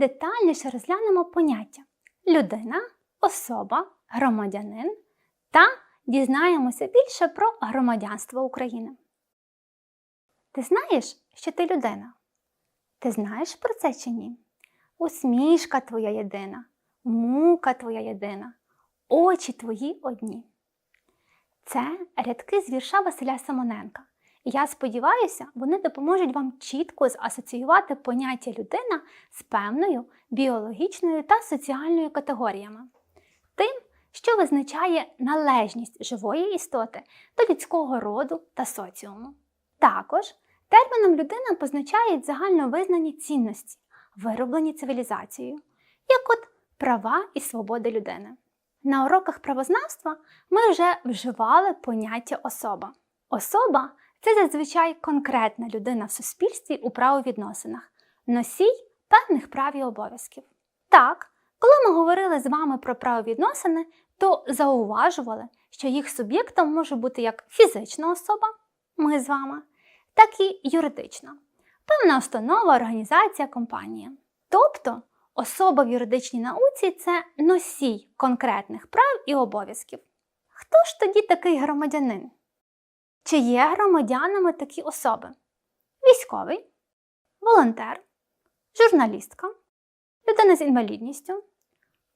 детальніше розглянемо поняття людина, особа, громадянин та дізнаємося більше про громадянство України. Ти знаєш, що ти людина? Ти знаєш про це чи ні? Усмішка твоя єдина, мука твоя єдина, очі твої одні. Це рядки з вірша Василя Симоненка. Я сподіваюся, вони допоможуть вам чітко засоціювати поняття людина з певною біологічною та соціальною категоріями. Тим, що визначає належність живої істоти до людського роду та соціуму. Також терміном людина позначають загальновизнані цінності, вироблені цивілізацією, як от права і свободи людини. На уроках правознавства ми вже вживали поняття особа. Особа це зазвичай конкретна людина в суспільстві у правовідносинах, носій певних прав і обов'язків. Так, коли ми говорили з вами про правовідносини, то зауважували, що їх суб'єктом може бути як фізична особа, ми з вами, так і юридична, певна установа, організація, компанія. Тобто особа в юридичній науці це носій конкретних прав і обов'язків. Хто ж тоді такий громадянин? Чи є громадянами такі особи? Військовий, волонтер, журналістка, людина з інвалідністю,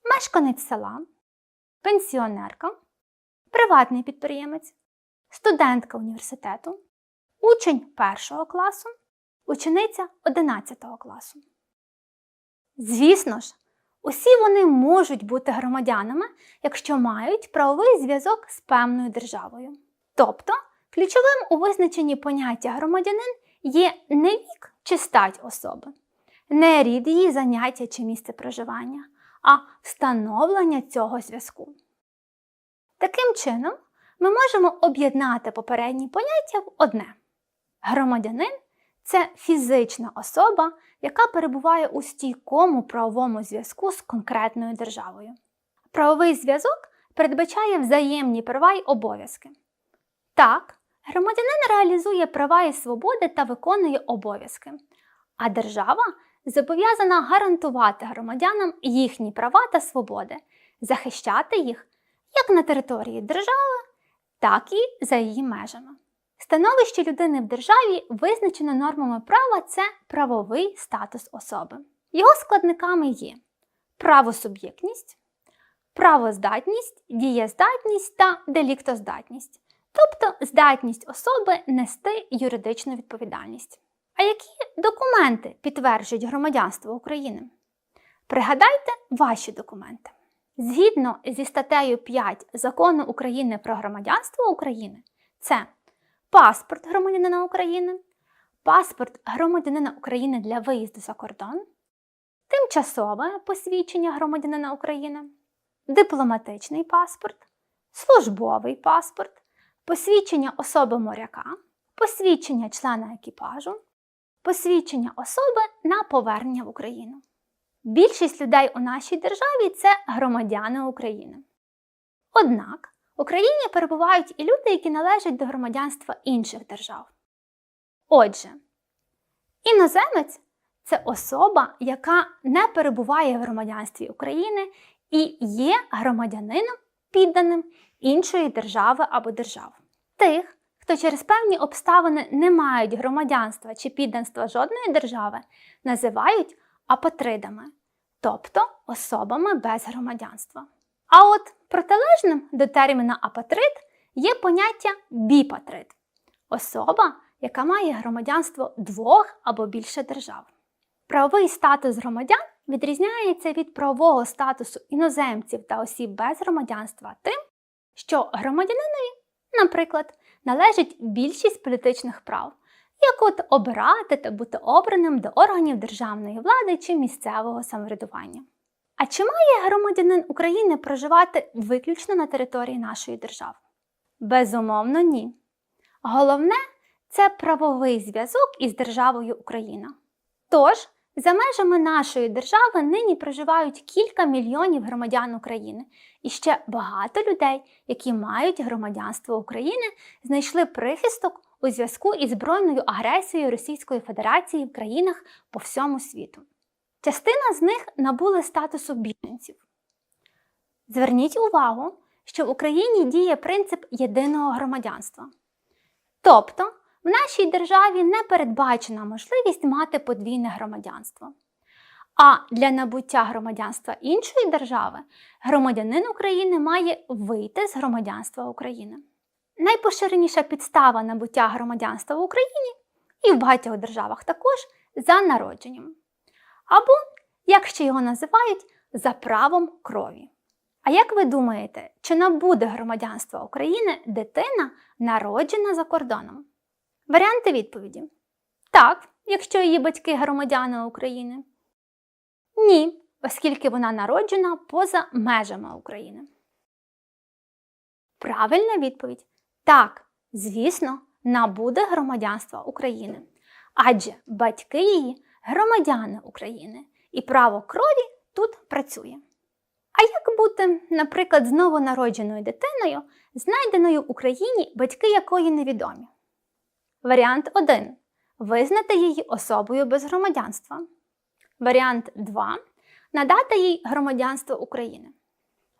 мешканець села, пенсіонерка, приватний підприємець, студентка університету, учень першого класу, учениця 11 класу. Звісно ж, усі вони можуть бути громадянами, якщо мають правовий зв'язок з певною державою. Тобто, ключовим у визначенні поняття громадянин є не вік чи стать особи, не рід її заняття чи місце проживання, а встановлення цього зв'язку. Таким чином, ми можемо об'єднати попередні поняття в одне. Громадянин це фізична особа, яка перебуває у стійкому правовому зв'язку з конкретною державою. Правовий зв'язок передбачає взаємні права й обов'язки. Так, громадянин реалізує права і свободи та виконує обов'язки, а держава зобов'язана гарантувати громадянам їхні права та свободи, захищати їх як на території держави, так і за її межами. Становище людини в державі визначено нормами права це правовий статус особи. Його складниками є правосуб'єктність, правоздатність, дієздатність та деліктоздатність, тобто здатність особи нести юридичну відповідальність. А які документи підтверджують громадянство України? Пригадайте ваші документи. Згідно зі статтею 5 Закону України про громадянство України, це паспорт громадянина України, паспорт громадянина України для виїзду за кордон, тимчасове посвідчення громадянина України, дипломатичний паспорт, службовий паспорт, посвідчення особи моряка, посвідчення члена екіпажу, посвідчення особи на повернення в Україну. Більшість людей у нашій державі це громадяни України. Однак в Україні перебувають і люди, які належать до громадянства інших держав. Отже, іноземець це особа, яка не перебуває в громадянстві України і є громадянином підданим іншої держави або держав. Тих, хто через певні обставини не мають громадянства чи підданства жодної держави, називають апатридами, тобто особами без громадянства. А от протилежним до терміна апатрид є поняття біпатрид особа, яка має громадянство двох або більше держав. Правовий статус громадян відрізняється від правового статусу іноземців та осіб без громадянства тим, що громадянинові, наприклад, належить більшість політичних прав, як от обирати та бути обраним до органів державної влади чи місцевого самоврядування. А чи має громадянин України проживати виключно на території нашої держави? Безумовно, ні. Головне це правовий зв'язок із державою Україна. Тож, за межами нашої держави нині проживають кілька мільйонів громадян України, і ще багато людей, які мають громадянство України, знайшли прихисток у зв'язку із збройною агресією Російської Федерації в країнах по всьому світу. частина з них набули статусу біженців. Зверніть увагу, що в Україні діє принцип єдиного громадянства. Тобто, в нашій державі не передбачена можливість мати подвійне громадянство. А для набуття громадянства іншої держави громадянин України має вийти з громадянства України. Найпоширеніша підстава набуття громадянства в Україні і в багатьох державах також за народженням. Або, як ще його називають, за правом крові. А як ви думаєте, чи набуде громадянства України дитина, народжена за кордоном? Варіанти відповіді: так, якщо її батьки громадяни України. Ні, оскільки вона народжена поза межами України. Правильна відповідь так, звісно, набуде громадянства України. Адже батьки її громадяни України, і право крові тут працює. А як бути, наприклад, з новонародженою дитиною, знайденою в Україні, батьки якої невідомі? Варіант 1. Визнати її особою без громадянства. Варіант 2. Надати їй громадянство України.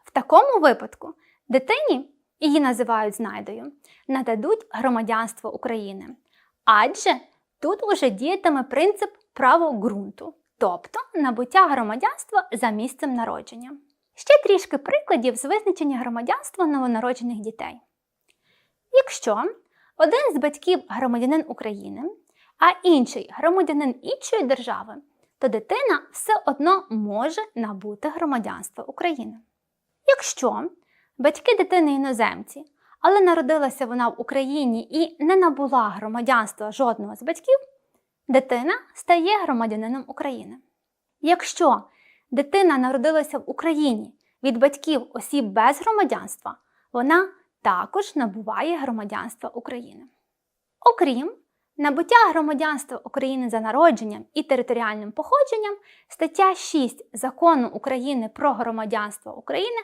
В такому випадку дитині, її називають знайдою, нададуть громадянство України. Адже тут уже діятиме принцип право ґрунту, тобто набуття громадянства за місцем народження. Ще трішки прикладів з визначення громадянства новонароджених дітей. Якщо один з батьків громадянин України, а інший громадянин іншої держави, то дитина все одно може набути громадянство України. Якщо батьки дитини іноземці, але народилася вона в Україні і не набула громадянства жодного з батьків, дитина стає громадянином України. Якщо дитина народилася в Україні від батьків осіб без громадянства, вона також набуває громадянства України. Окрім набуття громадянства України за народженням і територіальним походженням, стаття 6 Закону України про громадянство України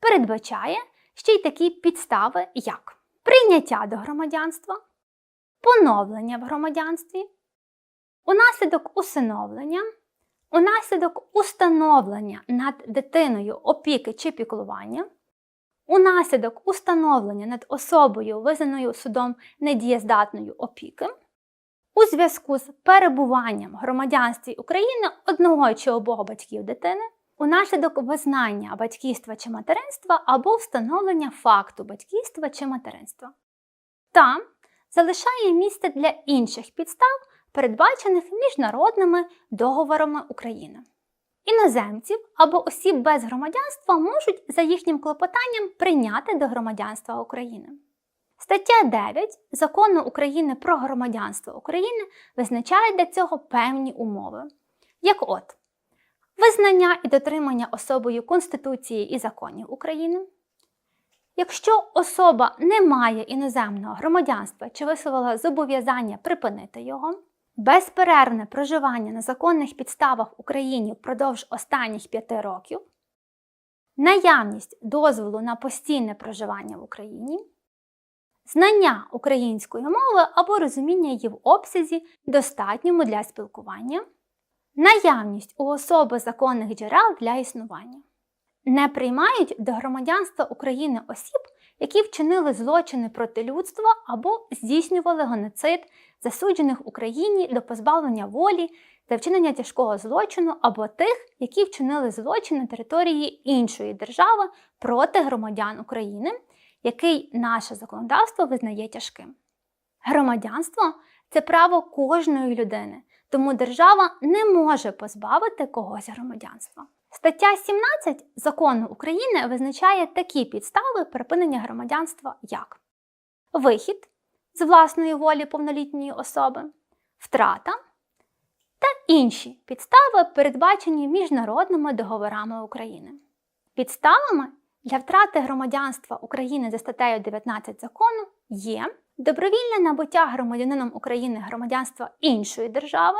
передбачає ще й такі підстави, як прийняття до громадянства, поновлення в громадянстві, унаслідок усиновлення, унаслідок установлення над дитиною опіки чи піклування, унаслідок установлення над особою, визнаною судом недієздатною опіки, у зв'язку з перебуванням громадянстві України одного чи обох батьків дитини, унаслідок визнання батьківства чи материнства або встановлення факту батьківства чи материнства. Та залишає місце для інших підстав, передбачених міжнародними договорами України. Іноземців або осіб без громадянства можуть за їхнім клопотанням прийняти до громадянства України. Стаття 9 Закону України про громадянство України визначає для цього певні умови, як от визнання і дотримання особою Конституції і законів України. Якщо особа не має іноземного громадянства чи висловила зобов'язання припинити його, безперервне проживання на законних підставах в Україні впродовж останніх п'яти років, наявність дозволу на постійне проживання в Україні, знання української мови або розуміння її в обсязі, достатньому для спілкування, наявність у особи законних джерел для існування. Не приймають до громадянства України осіб, які вчинили злочини проти людства або здійснювали геноцид, засуджених Україні до позбавлення волі за вчинення тяжкого злочину або тих, які вчинили злочин на території іншої держави проти громадян України, який наше законодавство визнає тяжким. Громадянство це право кожної людини, тому держава не може позбавити когось громадянства. Стаття 17 закону України визначає такі підстави припинення громадянства, як вихід з власної волі повнолітньої особи, втрата та інші підстави, передбачені міжнародними договорами України. Підставами для втрати громадянства України за статтею 19 закону є добровільне набуття громадянином України громадянства іншої держави,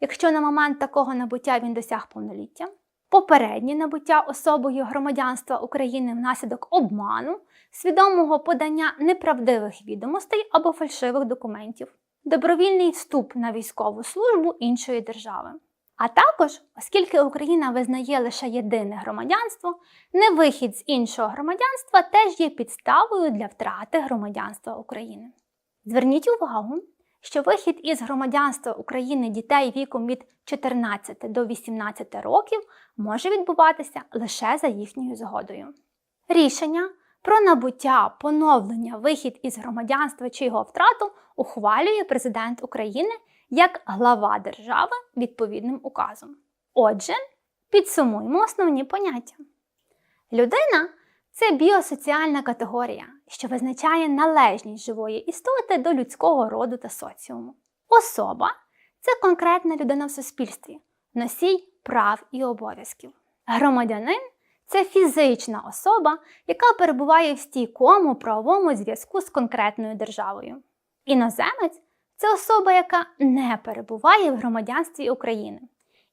якщо на момент такого набуття він досяг повноліття попереднє набуття особою громадянства України внаслідок обману, свідомого подання неправдивих відомостей або фальшивих документів, добровільний вступ на військову службу іншої держави. А також, оскільки Україна визнає лише єдине громадянство, невихід з іншого громадянства теж є підставою для втрати громадянства України. Зверніть увагу, що вихід із громадянства України дітей віком від 14 до 18 років може відбуватися лише за їхньою згодою. Рішення про набуття, поновлення, вихід із громадянства чи його втрату ухвалює президент України як глава держави відповідним указом. Отже, підсумуємо основні поняття. Людина це біосоціальна категорія, що визначає належність живої істоти до людського роду та соціуму. Особа це конкретна людина в суспільстві, носій прав і обов'язків. Громадянин це фізична особа, яка перебуває в стійкому правовому зв'язку з конкретною державою. Іноземець це особа, яка не перебуває в громадянстві України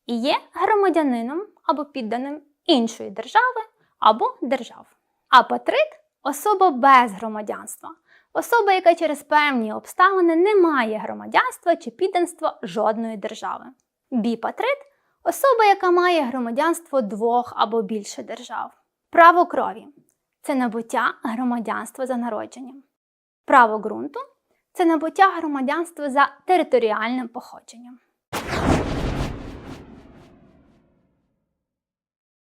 і є громадянином або підданим іншої держави або держав. Апатрид особа без громадянства, особа, яка через певні обставини не має громадянства чи підданства жодної держави. Біпатрид особа, яка має громадянство двох або більше держав. Право крові це набуття громадянства за народженням. Право ґрунту це набуття громадянства за територіальним походженням.